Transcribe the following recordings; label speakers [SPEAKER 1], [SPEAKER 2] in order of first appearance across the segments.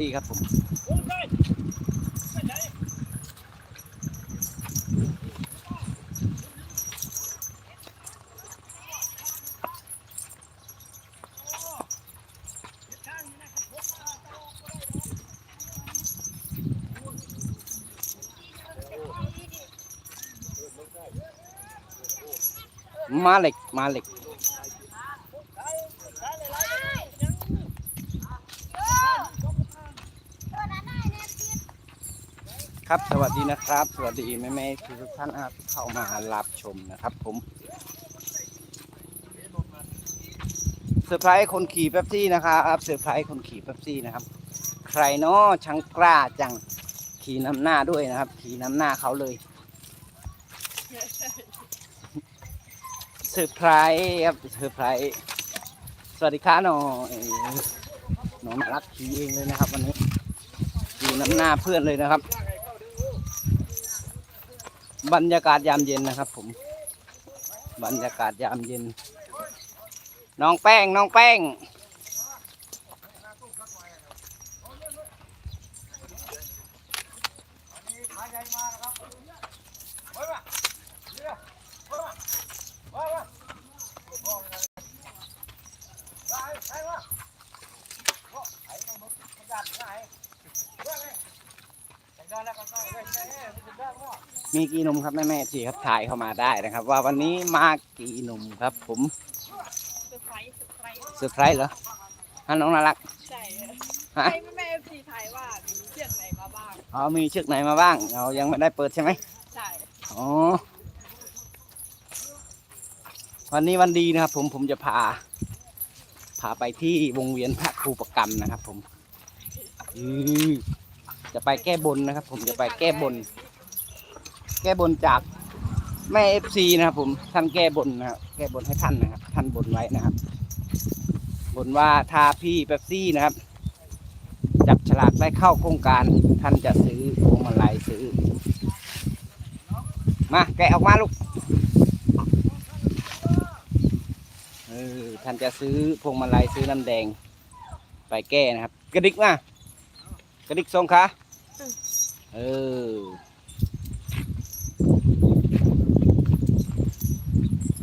[SPEAKER 1] ดีครับผมมาเหล็กมาเหล็ก ครับ สวัสดีนะครับ สวัสดีแม่แม่ๆทุกท่านครับที่เข้ามารับชมนะครับ ผมเซอร์ไพรส์คนขี่เป๊ปซี่นะครับเซอร์ไพรส์คนขี่เป๊ปซี่นะครับ ใครเนาะช่างกล้าจังขี่นำหน้าด้วยนะครับ ขี่นำหน้าเขาเลยเซอร์ไพรส์ครับเซอร์ไพรส์สวัสดีครับน้องน้องน่ารักขี่เองเลยนะครับ วันนี้ขี่นำหน้าเพื่อนเลยนะครับ บรรยากาศยามเย็นนะครับ ผม บรรยากาศยามเย็น น้องแป้งน้องแป้ง มีกี่หนุ่มครับแม่แม่ๆที่ครับถ่ายเข้ามาได้นะครับ ว่าวันนี้มากี่หนุ่มครับ ผม
[SPEAKER 2] เซอร์ไพรส์เซอร์ไพรส์
[SPEAKER 1] เซอร์ไพรส์เหรอฮะน้องน่ารัก
[SPEAKER 2] ใช่เลย
[SPEAKER 1] ฮะ
[SPEAKER 2] ให้แม่เอฟซีไทยว่ามีเชือกไหนมาบ้าง
[SPEAKER 1] อ๋อมีเชือกไหนมาบ้างเรายังไม่ได้เปิดใช่ไหม
[SPEAKER 2] ใช่
[SPEAKER 1] อ๋อวันนี้วันดีนะครับ ผมผมจะพา พาไปที่วงเวียนพระครูประกรรมนะครับ ผมอือจะไปแก้บนนะครับ ผมจะไปแก้บน แก้บนจากแม่เอฟซีนะครับผมท่านแก้บนนะครับแก้บนให้ท่านนะครับท่านบนไว้นะครับ บนว่าถ้าพี่เป๊ปซี่นะครับ จับฉลากได้เข้าโครงการ ท่านจะซื้อพวงมาลัยซื้อ มาแกะออกมาลูกเออท่านจะซื้อพวงมาลัยซื้อน้ำแดง ไปแก้นะครับ กระดิกมากระดิกทรงขาเออ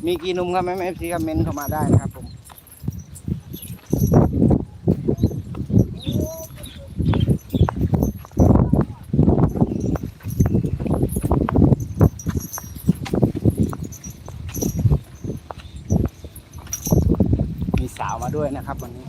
[SPEAKER 1] มีกี่หนุ่มครับแม่เอฟซีคอมเมนต์เข้ามาได้นะครับผมมีสาวมาด้วยนะครับวันนี้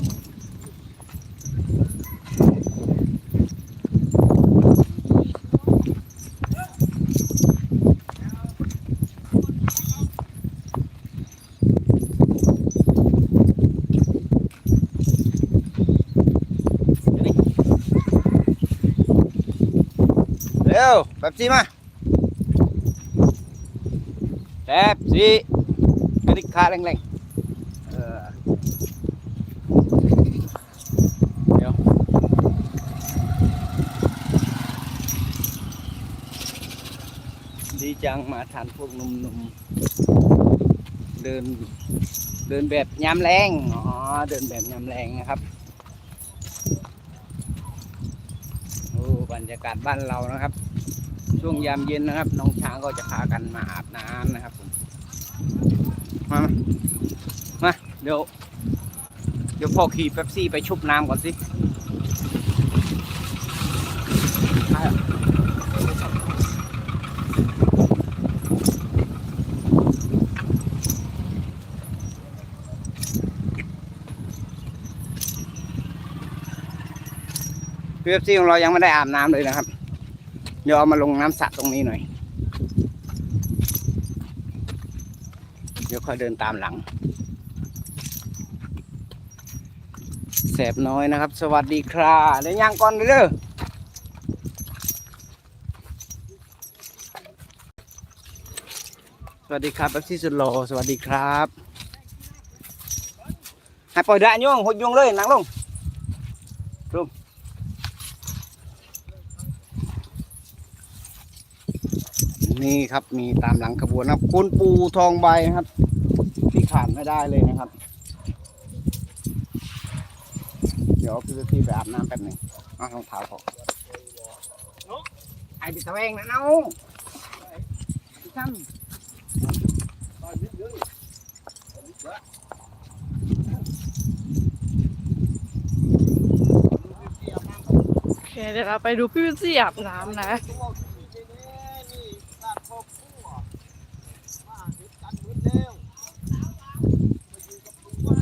[SPEAKER 1] เร็วแป๊บซี่มาแป๊บซี่กระดิกขาแรงๆเออเดี๋ยวดีจังมาทานพวกหนุ่มๆเดิน เดินแบบยามแรงอ๋อเดินแบบยามแรงนะครับโอ้บรรยากาศบ้านเรานะครับ ช่วงยามเย็นนะครับ น้องช้างก็จะพากันมาอาบน้ำนะครับผมมามาเดี๋ยว เดี๋ยวพ่อขี่เป๊ปซี่ไปชุบน้ำก่อนสิเป๊ปซี่ของเรายังไม่ได้อาบน้ำเลยนะครับ ดี๋ยวเอามาลงน้ำสระตรงนี้หน่อย เดี๋ยวค่อยเดินตามหลัง แสบน้อยนะครับ สวัสดีครับเดี๋ยวย่างก่อนเด้อสวัสดีครับแป๊บซี่สุดโลสวัสดีครับ ให้ปล่อยได้ย่องหดย่องเลยนั่งลง นี่ครับมีตามหลังขบวนนะครับคุณปูทองใบนะครับ ที่ขาดไม่ได้เลยนะครับ เดี๋ยวพี่พี่ไปอาบน้ำแป๊บหนึ่งเอารองเท้าพอไอ้ดิตะแวงนะเนาท
[SPEAKER 2] โอเคเดี๋ยวเราไปดูพี่วิซี่อาบน้ำนะ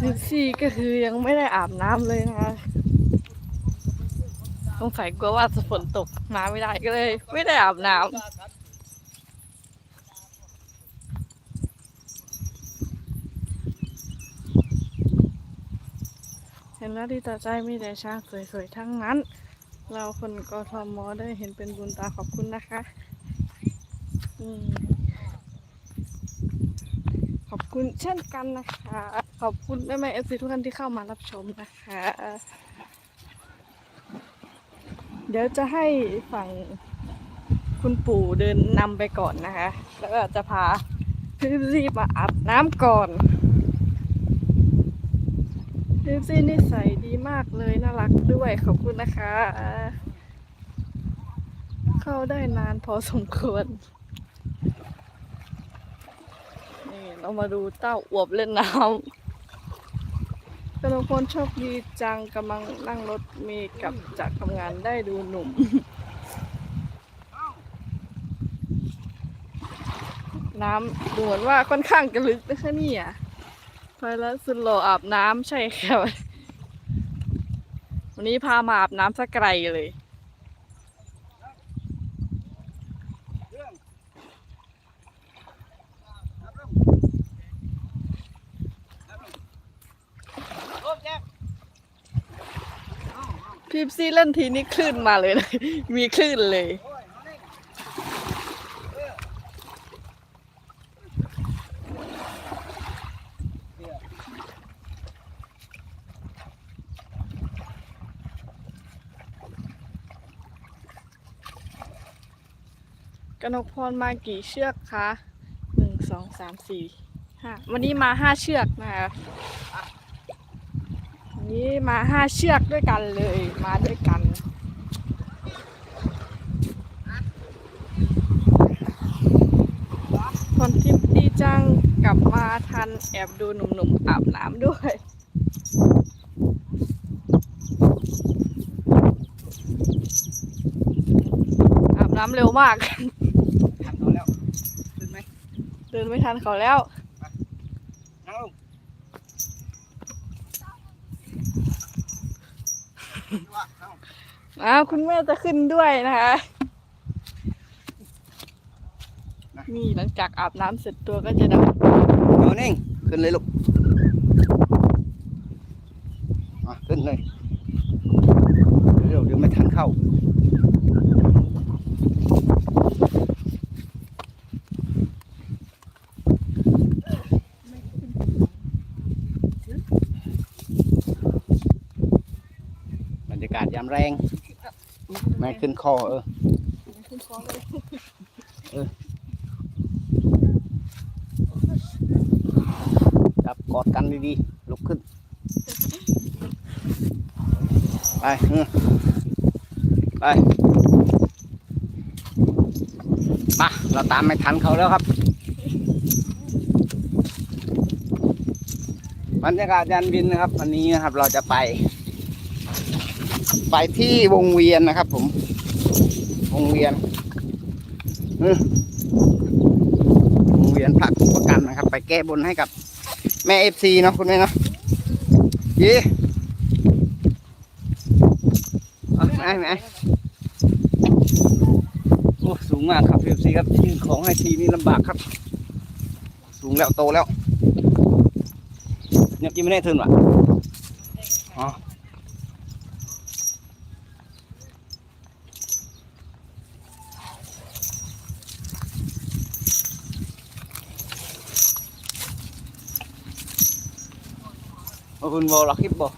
[SPEAKER 2] วิซี่ก็คือยังไม่ได้อาบน้ำเลยนะคะสงสัยกลัวว่าจะฝนตกมาไม่ได้ก็เลย ไม่ได้อาบน้ำเห็นแล้วดีต่อใจมีแต่ช้างสวยๆทั้งนั้น เราคนกทมได้เห็นเป็นบุญตาขอบคุณนะคะอขอบคุณเช่นกันนะคะ ขอบคุณแม่แม่เอฟซีทุกท่านที่เข้ามารับชมนะคะ เดี๋ยวจะให้ฝั่งคุณปู่เดินนำไปก่อนนะคะ แล้วก็จะพาพี่ซีมาอาบน้ำก่อนพี่ซีนิสัยดีมากเลยน่ารักด้วยขอบคุณนะคะ เข้าได้นานพอสมควรนี่เรามาดูเต้าอวบเล่นน้ำ กระคนโชคดีจังกำลังนั่งรถเมีกลับจากทำงานได้ดูหนุ่ม น้ำดูเหมือนว่าค่อนข้างจะลึกนะคะเนี่ยไปแล้วสุดโหล่ออาบน้ำใช่ค่ะวันนี้พามาอาบน้ำสักไกลเลย พิมซี่เล่นทีนี้คลื่นมาเลยเลยมีคลื่นเลย กนกพรมากี่เชือกคะหนึ่งสองสามสี่ห้าวันนี้มาห้าเชือกนะคะ นนี้มาห้าเชือกด้วยกันเลยมาด้วยกัน คนทิพย์ดีจังกลับมาทันแอบดูหนุ่มๆอาบน้ำด้วยอาบน้ำเร็วมากำ
[SPEAKER 1] ทำตัวแล้วขึ้นไหม
[SPEAKER 2] เดินไม่ทันเขาแล้ว
[SPEAKER 1] นั่งลงว่าเอา
[SPEAKER 2] อ้าวคุณแม่จะขึ้นด้วยนะคะ นี่หลังจากอาบน้ำเสร็จตัวก็จะด
[SPEAKER 1] เอานิ่งขึ้นเลยลูกอะขึ้นเลยเร็วเดี๋ยวไม่ทันเข้า บรรยากาศยามแรงำไม่ขึ้นคอเออ
[SPEAKER 2] ขึ้นคอเลย
[SPEAKER 1] จับกอดกันดีๆลุกขึ้น ไปเออไปมาเราตามไม่ทันเขาแล้วครับบรรยากาศยันบินนะครับ วันนี้นะครับเราจะไป ไปที่วงเวียนนะครับผม วงเวียนวงเวียนผักประกันนะครับ ไปแก้บนให้กับ แม่เอฟซีเนาะคุณแม่เนาะยี่ไหนไหนโอ้สูงมากครับเอฟซีครับยื่นของให้ทีนี่ลำบากครับ สูงแล้วโตแล้วเนี่ยยังไม่ได้ทึนวะอ๋อ Mà vườn vô là khiếp bò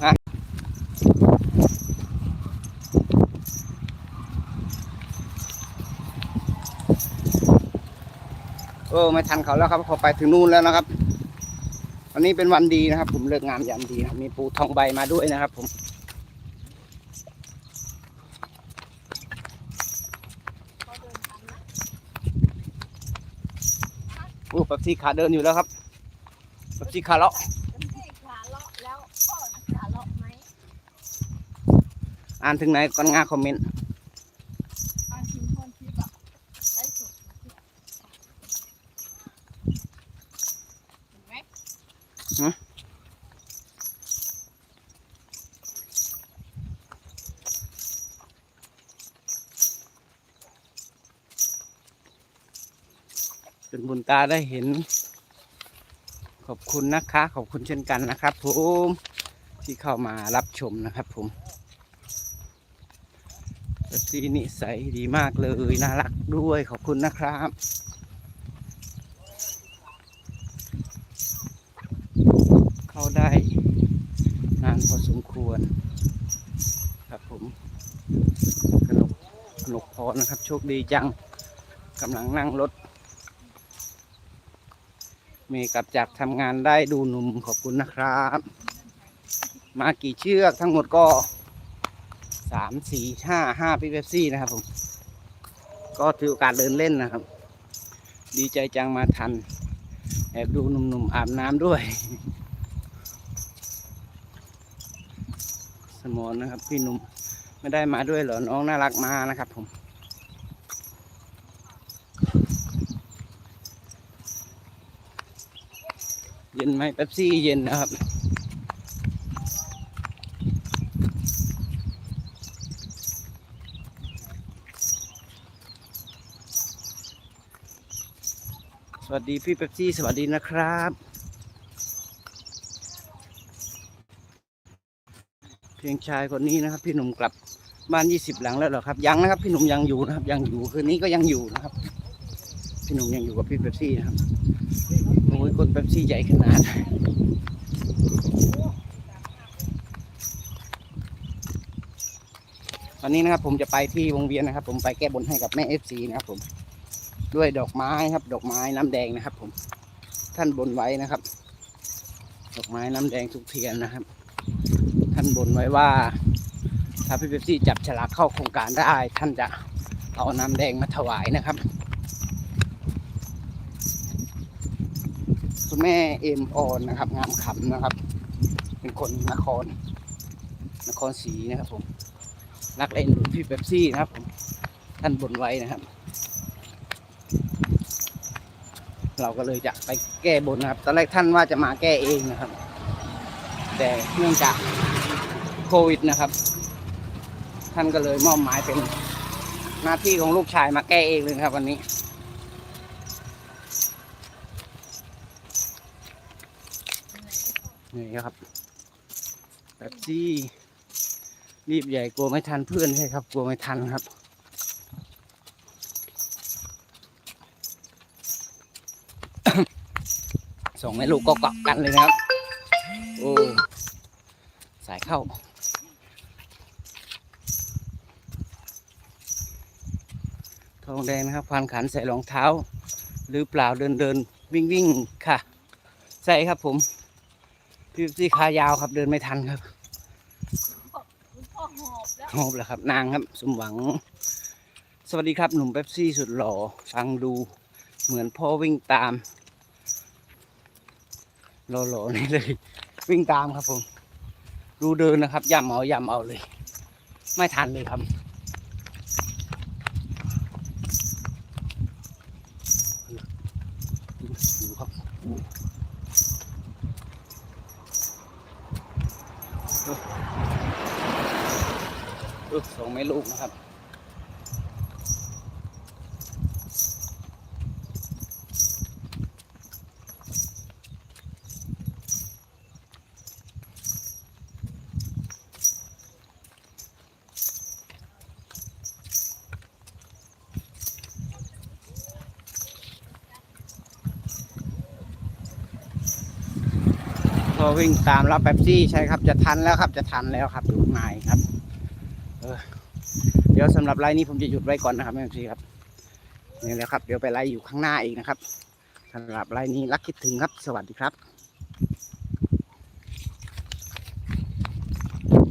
[SPEAKER 1] Hả? Ồ, mày thành เขาแล้วครับเขาไปถึงนู่นแล้วนะครับวันนี้เป็นวันดีนะครับ ผมเลิกงามยามดีครับมีปูทองใบมาด้วยนะครับ ผมโอ้ปับซี่ขาเดินอยู่แล้วครับ ปับซี่ขาเลาะ
[SPEAKER 3] ขาเลาะแล้วพ่อขาเลาะไหม
[SPEAKER 1] อ่านถึงไหนก่อนงาคอมเมนต์
[SPEAKER 3] บางทีคนที่แบบได้สุดเห็นไหม
[SPEAKER 1] จนบุญตาได้เห็น ขอบคุณนะคะ ขอบคุณเช่นกันนะครับผมที่เข้ามารับชมนะครับผมปับซี่นิสัยดีมากเลยน่ารักด้วยขอบคุณนะครับเข้าได้นานพอสมควร ครับผมกนกกนกพอนะครับ โชคดีจังกำลังนั่งรถ มย์กลับจากทำงานได้ดูหนุ่มขอบคุณนะครับ มากี่เชือกทั้งหมดก็สามสี่ห้าห้าพี่เบปซี่นะครับผม ก็ถือโอกาสเดินเล่นนะครับ ดีใจจังมาทัน แอบดูหนุ่มๆอาบน้ำด้วย สมอนนะครับพี่หนุ่มไม่ได้มาด้วยเหรอน้องน่ารักมานะครับผม เย็นไหมเป๊ปซี่เย็นนะครับ สวัสดีพี่เป๊ปซี่สวัสดีนะครับ เพียงชายคนนี้นะครับ พี่หนุ่มกลับบ้านยี่สิบหลังแล้วเหรอครับ ยังนะครับ พี่หนุ่มยังอยู่นะครับ ยังอยู่คืนนี้ก็ยังอยู่นะครับ พี่หนุ่มยังอยู่กับพี่เป๊ปซี่นะครับ ยคนเป๊ปซี่ใหญ่ขนาดตอนนี้นะครับผมจะไปที่วงเวียนนะครับ ผมไปแก้บนให้กับแม่เอฟซีนะครับ ผมด้วยดอกไม้ครับ ดอกไม้น้ำแดงนะครับ ผมท่านบนไว้นะครับ ดอกไม้น้ำแดงทุกเทียนนะครับ ท่านบนไว้ว่า ถ้าพี่เป๊ปซี่จับฉลากเข้าโครงการได้ ท่านจะเอาน้ำแดงมาถวายนะครับ คุณแม่เอ็มออนนะครับ งามขำนะครับ เป็นคนนคร นครศรีนะครับผม รักเล่นดูพี่เป๊ปซี่นะครับผม ท่านบนไว้นะครับ เราก็เลยจะไปแก้บนนะครับ ตอนแรกท่านว่าจะมาแก้เองนะครับ แต่เนื่องจากโควิดนะครับ ท่านก็เลยมอบหมายเป็นหน้าที่ของลูกชายมาแก้เองเลยครับวันนี้ นี่ครับแบบซี่รีบใหญ่กลัวไม่ทันเพื่อนใช่ครับ กลัวไม่ทันครับ ส่งให้ลูกก็เกาะกันเลยนะครับ โอ้สายเข้าทองแดงนะครับควานขันใส่รองเท้า หรือเปล่าเดินเดินวิ่งวิ่งค่ะใส่ครับผม พี่ซี่ขายาวครับเดินไม่ทันครับ
[SPEAKER 3] หอบแล้ว
[SPEAKER 1] โฮบแล้วครับ นางครับ สมหวัง สวัสดีครับ หนุ่มเป๊ปซี่สุดหล่อฟังดูเหมือนพ่อวิ่งตามหล่อๆนี่เลย วิ่งตามครับผม ดูเดินนะครับย่ำเอาย่ำเอาเลย ไม่ทันเลยครับ ดูครับ ส่งไม่ลูกนะครับ พอวิ่งตามรับแป๊บซี่ใช่ครับ จะทันแล้วครับ จะทันแล้วครับอยู่ข้างในครับ เดี๋ยวสำหรับไลน์นี้ผมจะหยุดไว้ก่อนนะครับแม่พีครับนี่แหละครับ เดี๋ยวไปไลน์อยู่ข้างหน้าอีกนะครับสำหรับไลน์นี้รักคิดถึงครับ สวัสดีครับ